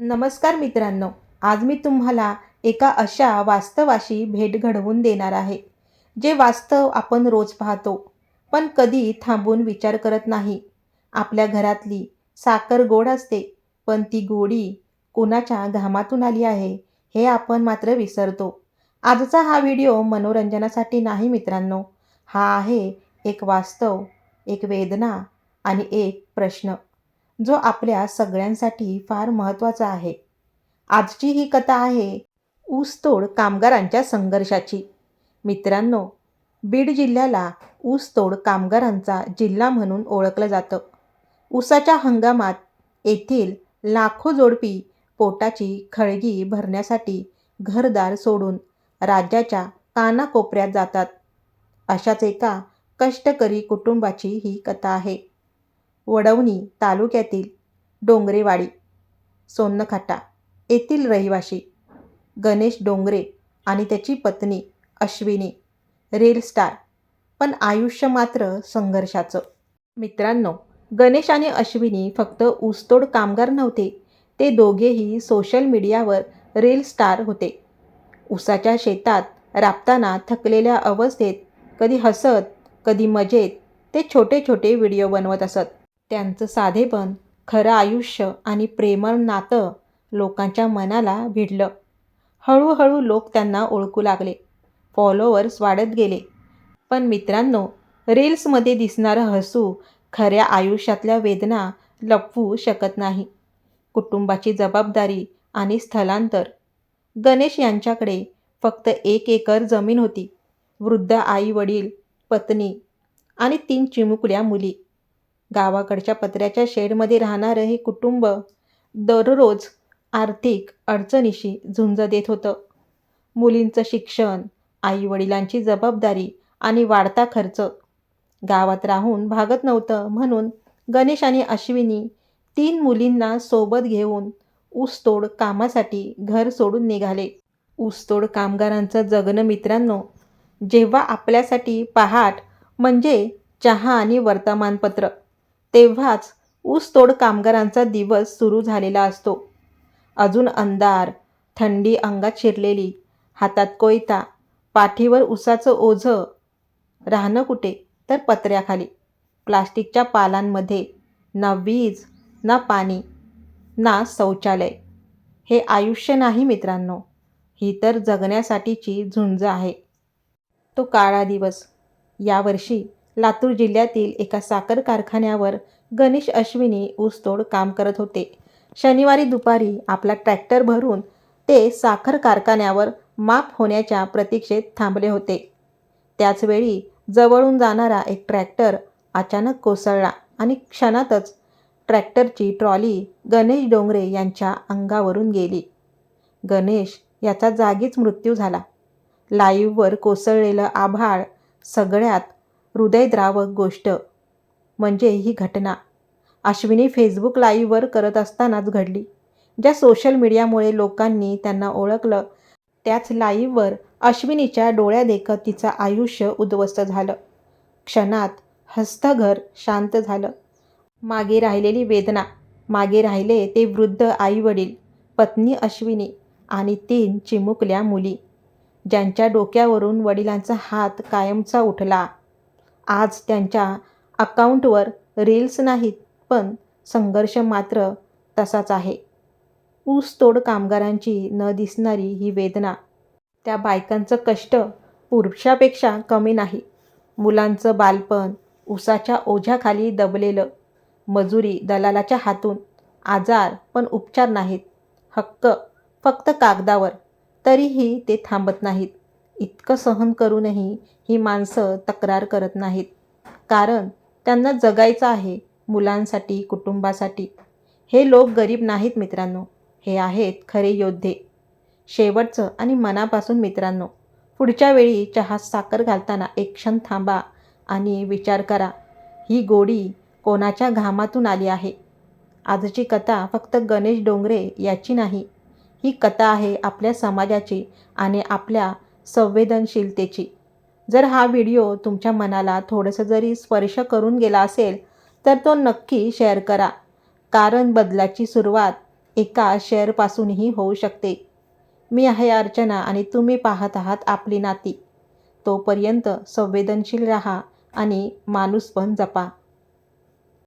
नमस्कार मित्रांनो आज मी तुम्हाला एका अशा वास्तवाशी भेट घडवून देणार आहे जे वास्तव आपण रोज पाहतो पण कधी थांबून विचार करत नाही. आपल्या घरातली साखर गोड असते पण ती गोडी कोणाच्या घामातून आली आहे हे आपण मात्र विसरतो. आजचा हा व्हिडिओ मनोरंजनासाठी नाही मित्रांनो हा आहे एक वास्तव एक वेदना आणि एक प्रश्न. जो आपल्या सगळ्यांसाठी फार महत्त्वाचा आहे. आजची ही कथा आहे ऊसतोड कामगारांच्या संघर्षाची. मित्रांनो बीड जिल्ह्याला ऊसतोड कामगारांचा जिल्हा म्हणून ओळखलं जातं. ऊसाच्या हंगामात येथील लाखो जोडपी पोटाची खळगी भरण्यासाठी घरदार सोडून राज्याच्या कानाकोपऱ्यात जातात. अशाच एका कष्टकरी कुटुंबाची ही कथा आहे. वडवणी तालुक्यातील डोंगरेवाडी सोन्नखाटा येथील रहिवाशी गणेश डोंगरे आणि त्याची पत्नी अश्विनी रेल स्टार. पण आयुष्य मात्र संघर्षाचं. मित्रांनो गणेश आणि अश्विनी फक्त ऊसतोड कामगार नव्हते ते दोघेही सोशल मीडियावर रेल स्टार होते. ऊसाच्या शेतात राबताना थकलेल्या अवस्थेत कधी हसत कधी मजेत ते छोटे छोटे व्हिडिओ बनवत असत. त्यांचं साधेपण खरं आयुष्य आणि प्रेमळ नातं लोकांच्या मनाला भिडलं. हळूहळू लोक त्यांना ओळखू लागले. फॉलोअर्स वाढत गेले. पण मित्रांनो रील्समध्ये दिसणारं हसू खऱ्या आयुष्यातल्या वेदना लपवू शकत नाही. कुटुंबाची जबाबदारी आणि स्थलांतर. गणेश यांच्याकडे फक्त एक एकर जमीन होती. वृद्ध आई वडील पत्नी आणि तीन चिमुकल्या मुली. गावाकडच्या पत्र्याच्या शेडमध्ये राहणारं हे कुटुंब दररोज आर्थिक अडचणीशी झुंज देत होतं. मुलींचं शिक्षण आईवडिलांची जबाबदारी आणि वाढता खर्च. गावात राहून भागत नव्हतं म्हणून गणेश आणि अश्विनी तीन मुलींना सोबत घेऊन ऊसतोड कामासाठी घर सोडून निघाले. ऊसतोड कामगारांचं जगणं मित्रांनो जेव्हा आपल्यासाठी पहाट म्हणजे चहा आणि वर्तमानपत्र. तेव्हाच ऊसतोड कामगारांचा दिवस सुरू झालेला असतो. अजून अंधार थंडी अंगात शिरलेली हातात कोयता पाठीवर उसाचं ओझं. राहणं कुठे? तर पत्र्याखाली. प्लास्टिकच्या पालांमध्ये ना वीज ना पाणी ना शौचालय. हे आयुष्य नाही मित्रांनो. ही तर जगण्यासाठीची झुंज आहे. तो काळा दिवस. यावर्षी लातूर जिल्ह्यातील एका साखर कारखान्यावर गणेश अश्विनी ऊसतोड काम करत होते. शनिवारी दुपारी आपला ट्रॅक्टर भरून ते साखर कारखान्यावर माफ होण्याच्या प्रतीक्षेत थांबले होते. त्याचवेळी जवळून जाणारा एक ट्रॅक्टर अचानक कोसळला आणि क्षणातच ट्रॅक्टरची ट्रॉली गणेश डोंगरे यांच्या अंगावरून गेली. गणेश याचा जागीच मृत्यू झाला. लाईव्हवर कोसळलेलं आभाळ सगळ्यात हृदयद्रावक गोष्ट म्हणजे ही घटना. अश्विनी फेसबुक लाईव्हवर करत असतानाच घडली. ज्या सोशल मीडियामुळे लोकांनी त्यांना ओळखलं त्याच लाईव्हवर अश्विनीच्या डोळ्यादेखत तिचं आयुष्य उद्ध्वस्त झालं. क्षणात हस्तघर शांत झालं. मागे राहिलेली वेदना मागे राहिले ते वृद्ध आईवडील पत्नी अश्विनी आणि तीन चिमुकल्या मुली ज्यांच्या डोक्यावरून वडिलांचा हात कायमचा उठला. आज त्यांच्या अकाउंटवर रील्स नाहीत पण संघर्ष मात्र तसाच आहे. ऊसतोड कामगारांची न दिसणारी ही वेदना. त्या बायकांचं कष्ट पुरुषापेक्षा कमी नाही. मुलांचं बालपण ऊसाच्या ओझ्याखाली दबलेलं. मजुरी दलालाच्या हातून आजार पण उपचार नाहीत. हक्क फक्त कागदावर. तरीही ते थांबत नाहीत. इतकं सहन करूनही ही माणसं तक्रार करत नाहीत. कारण त्यांना जगायचं आहे मुलांसाठी कुटुंबासाठी. हे लोक गरीब नाहीत मित्रांनो. हे आहेत खरे योद्धे. शेवटचं आणि मनापासून मित्रांनो पुढच्या वेळी चहात साखर घालताना एक क्षण थांबा आणि विचार करा ही गोडी कोणाच्या घामातून आली आहे? आजची कथा फक्त गणेश डोंगरे याची नाही. ही कथा आहे आपल्या समाजाची आणि आपल्या संवेदनशीलतेची. जर हा व्हिडिओ तुमच्या मनाला थोडंसं जरी स्पर्श करून गेला असेल तर तो नक्की शेअर करा. कारण बदलाची सुरुवात एका शेअरपासूनही होऊ शकते. मी आहे अर्चना आणि तुम्ही पाहत आहात आपली नाती. तोपर्यंत संवेदनशील राहा आणि माणूस पण जपा.